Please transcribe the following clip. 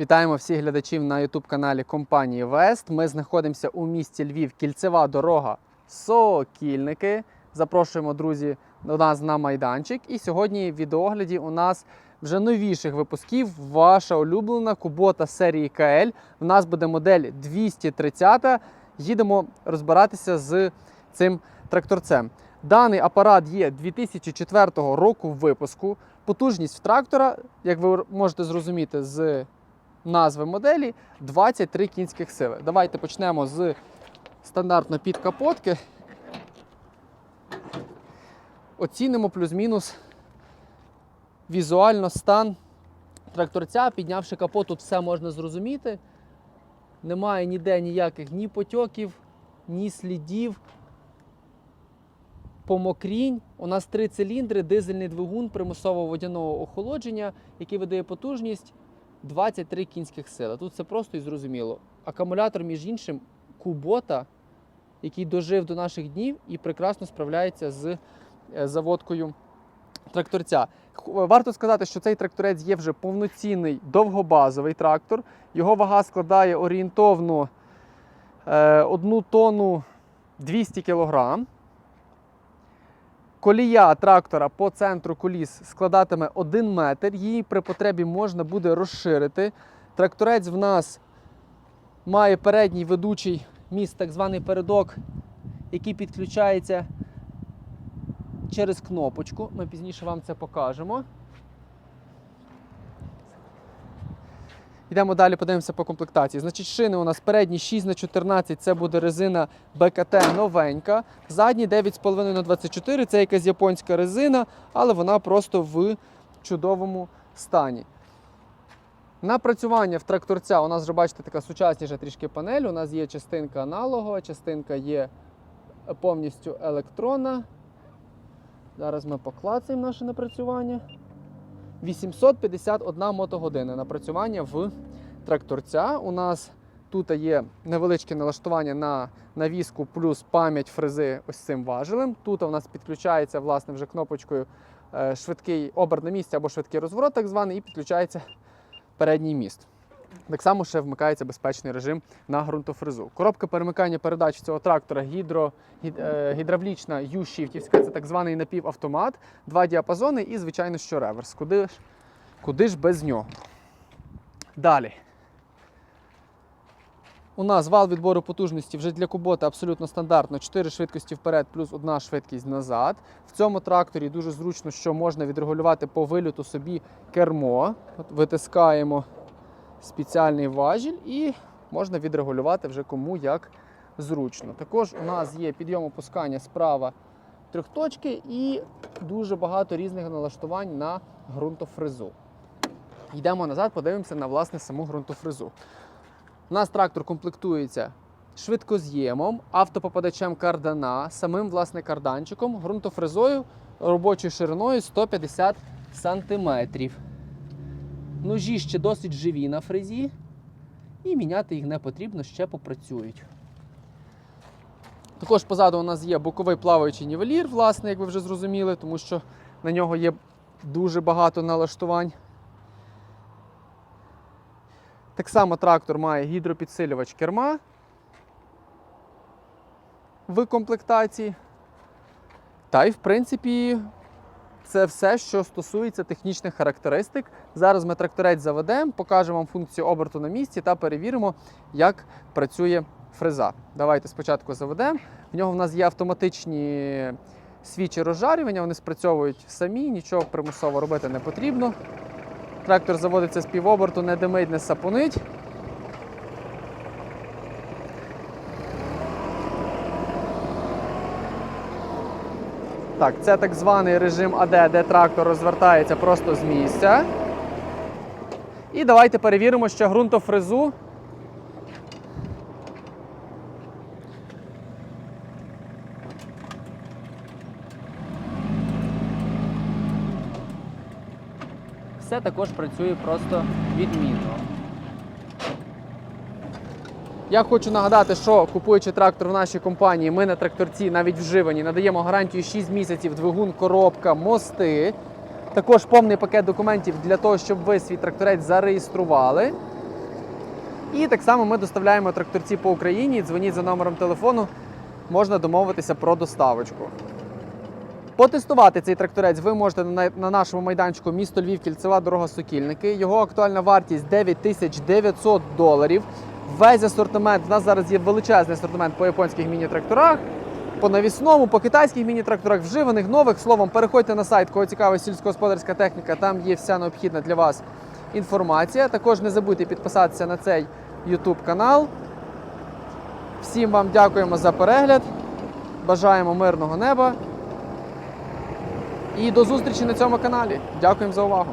Вітаємо всіх глядачів на YouTube-каналі компанії Вест. Ми знаходимося у місті Львів, кільцева дорога Сокільники. Запрошуємо, друзі, до нас на майданчик. І сьогодні в відеогляді у нас вже новіших випусків. Ваша улюблена кубота серії КЛ. У нас буде модель 230. Їдемо розбиратися з цим тракторцем. Даний апарат є 2004 року випуску. Потужність в трактора, як ви можете зрозуміти з назви моделі, 23 кінських сили. Давайте почнемо з стандартно підкапотки. Оцінимо плюс-мінус візуально стан тракторця. Піднявши капот, тут все можна зрозуміти. Немає ніде ніяких ні потьоків, ні слідів. Помокрінь. У нас три циліндри, дизельний двигун примусового водяного охолодження, який видає потужність 23 кінських сили. Тут все просто і зрозуміло. Акумулятор, між іншим, кубота, який дожив до наших днів і прекрасно справляється з е, заводкою тракторця. Варто сказати, що цей тракторець є вже повноцінний довгобазовий трактор. Його вага складає орієнтовно е, 1 тонну 200 кг. Колія трактора по центру коліс складатиме 1 метр. Її при потребі можна буде розширити. Тракторець в нас має передній ведучий міст, так званий передок, який підключається через кнопочку. Ми пізніше вам це покажемо. Йдемо далі, подивимося по комплектації. Значить, шини у нас передні 6 на 14 це буде резина БКТ новенька. Задні 9,5 на 24 це якась японська резина, але вона просто в чудовому стані. Напрацювання в тракторця у нас вже бачите така сучасніша трішки панель. У нас є частинка аналогова, частинка є повністю електронна. Зараз ми поклацаємо наше напрацювання. 851 мотогодина напрацювання в тракторця. У нас тут є невеличке налаштування на навіску плюс пам'ять фрези ось цим важелем. Тут у нас підключається власне вже кнопочкою е, швидкий оберт на місці або швидкий розворот, так званий, і підключається передній міст. Так само ще вмикається безпечний режим на ґрунтофрезу. Коробка перемикання передач цього трактора гідро, гід- е, гідравлічна U-Shiftівська, це так званий напівавтомат, два діапазони і, звичайно, що реверс. Куди ж, куди ж без нього? Далі. У нас вал відбору потужності вже для кубота абсолютно стандартно. 4 швидкості вперед, плюс одна швидкість назад. В цьому тракторі дуже зручно, що можна відрегулювати по вильоту собі кермо. От витискаємо спеціальний важіль і можна відрегулювати вже кому як зручно. Також у нас є підйом опускання справа трьохточки і дуже багато різних налаштувань на ґрунтофрезу. Йдемо назад, подивимося на власне саму ґрунтофрезу. У нас трактор комплектується швидкоз'ємом, автопопадачем кардана, самим власне карданчиком, ґрунтофрезою робочою шириною 150 сантиметрів. Ножі ще досить живі на фрезі, і міняти їх не потрібно, ще попрацюють. Також позаду у нас є боковий плаваючий нівелір, власне, як ви вже зрозуміли, тому що на нього є дуже багато налаштувань. Так само трактор має гідропідсилювач керма в комплектації. Та й, в принципі, це все, що стосується технічних характеристик. Зараз ми тракторець заведемо, покажемо вам функцію оберту на місці та перевіримо, як працює фреза. Давайте спочатку заведемо. В нього в нас є автоматичні свічі розжарювання, вони спрацьовують самі, нічого примусово робити не потрібно. Трактор заводиться з півоберту, не димить, не сапунить. Так, це так званий режим АД, де трактор розвертається просто з місця. І давайте перевіримо ще ґрунтофрезу. Все також працює просто відмінно. Я хочу нагадати, що купуючи трактор в нашій компанії, ми на тракторці навіть вживані надаємо гарантію 6 місяців двигун, коробка, мости. Також повний пакет документів для того, щоб ви свій тракторець зареєстрували. І так само ми доставляємо тракторці по Україні. Дзвоніть за номером телефону, можна домовитися про доставочку. Потестувати цей тракторець ви можете на, на нашому майданчику місто Львів, кільцева дорога Сокільники. Його актуальна вартість 9900 доларів. Весь асортимент. У нас зараз є величезний асортимент по японських міні-тракторах, по навісному, по китайських міні-тракторах, вживаних нових. Словом, переходьте на сайт, кого цікавить сільськогосподарська техніка. Там є вся необхідна для вас інформація. Також не забудьте підписатися на цей YouTube канал. Всім вам дякуємо за перегляд. Бажаємо мирного неба. І до зустрічі на цьому каналі. Дякуємо за увагу.